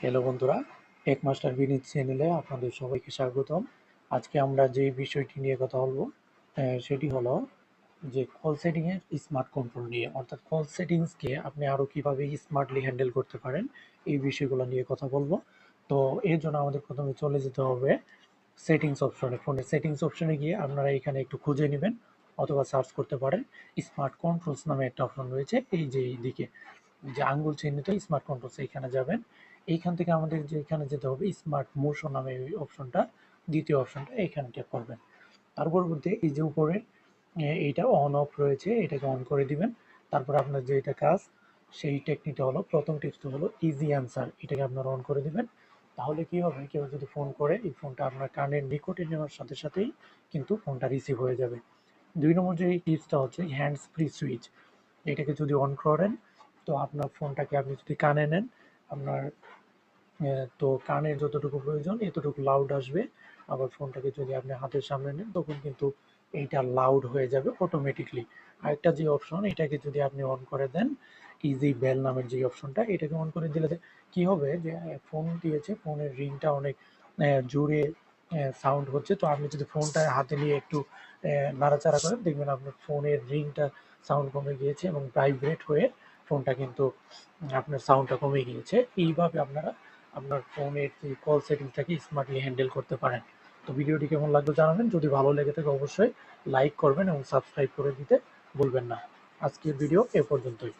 Hello বন্ধুরা টেকমাস্টার বিনীত চ্যানেলে আপনাদের সবাইকে স্বাগতম। আজকে আমরা যে বিষয়টি নিয়ে কথা বলব সেটি হলো যে কল সেটিং এর স্মার্ট কন্ট্রোল নিয়ে। অর্থাৎ কল সেটিংসকে আপনি আরও কীভাবে স্মার্টলি হ্যান্ডেল করতে পারেন, এই বিষয়গুলো নিয়ে কথা বলব। তো এর জন্য আমাদের প্রথমে চলে যেতে হবে সেটিংস অপশনে ফোনের সেটিংস অপশনে গিয়ে আপনারা এখানে একটু খুঁজে নেবেন অথবা সার্চ করতে পারেন। স্মার্ট কন্ট্রোলস নামে একটা অপশন রয়েছে, এই যে এই দিকে যে আঙ্গুল চিহ্নিত স্মার্ট কন্ট্রোলস এইখানে যাবেন। এইখান থেকে আমাদের যে এখানে যেতে হবে স্মার্ট মোশন নামে ওই অপশনটা দ্বিতীয় অপশনটা এখানে ট্যাপ করবেন। তার পরবর্তী এই যে উপরে এইটা অন অফ রয়েছে, এটাকে অন করে দিবেন। তারপর আপনার যে এটা কাজ, সেই টেকনিকটা হলো, প্রথম টিপসটা হলো ইজি অ্যান্সার এটাকে আপনারা অন করে দিবেন। তাহলে কি হবে, কেউ যদি ফোন করে, এই ফোনটা আপনার কানের নিকটে নেওয়ার সাথে সাথেই কিন্তু ফোনটা রিসিভ হয়ে যাবে। দুই নম্বর যে টিপসটা হচ্ছে হ্যান্ডস ফ্রি সুইচ এটাকে যদি অন করেন তো আপনার ফোনটাকে আপনি যদি কানে নেন, আপনার তো কানের যতটুকু প্রয়োজন এতটুকু লাউড আসবে। আবার ফোনটাকে যদি আপনি হাতের সামনে নেন, তখন কিন্তু এইটা লাউড হয়ে যাবে অটোমেটিকলি আরেকটা যে অপশন এটাকে যদি আপনি অন করে দেন ইজি বেল নামের যে অপশনটা এটাকে অন করে দিলে কি হবে যে ফোন দিয়েছে ফোনের রিংটা অনেক জোরে সাউন্ড হচ্ছে। তো আপনি যদি ফোনটা হাতে নিয়ে একটু নাড়াচাড়া করেন, দেখবেন আপনার ফোনের রিংটা সাউন্ড কমে গিয়েছে এবং ভাইব্রেট হয়ে ফোনটা কিন্তু আপনার সাউন্ডটা কমে গিয়েছে। এইভাবে আপনারা আপনার ফোনের যে কল সেটিংসটাকে স্মার্টলি হ্যান্ডেল করতে পারেন। তো ভিডিওটি কেমন লাগল জানাবেন। যদি ভালো লেগে থাকে অবশ্যই লাইক করবেন এবং সাবস্ক্রাইব করে দিতে ভুলবেন না। আজকের ভিডিও এ পর্যন্তই।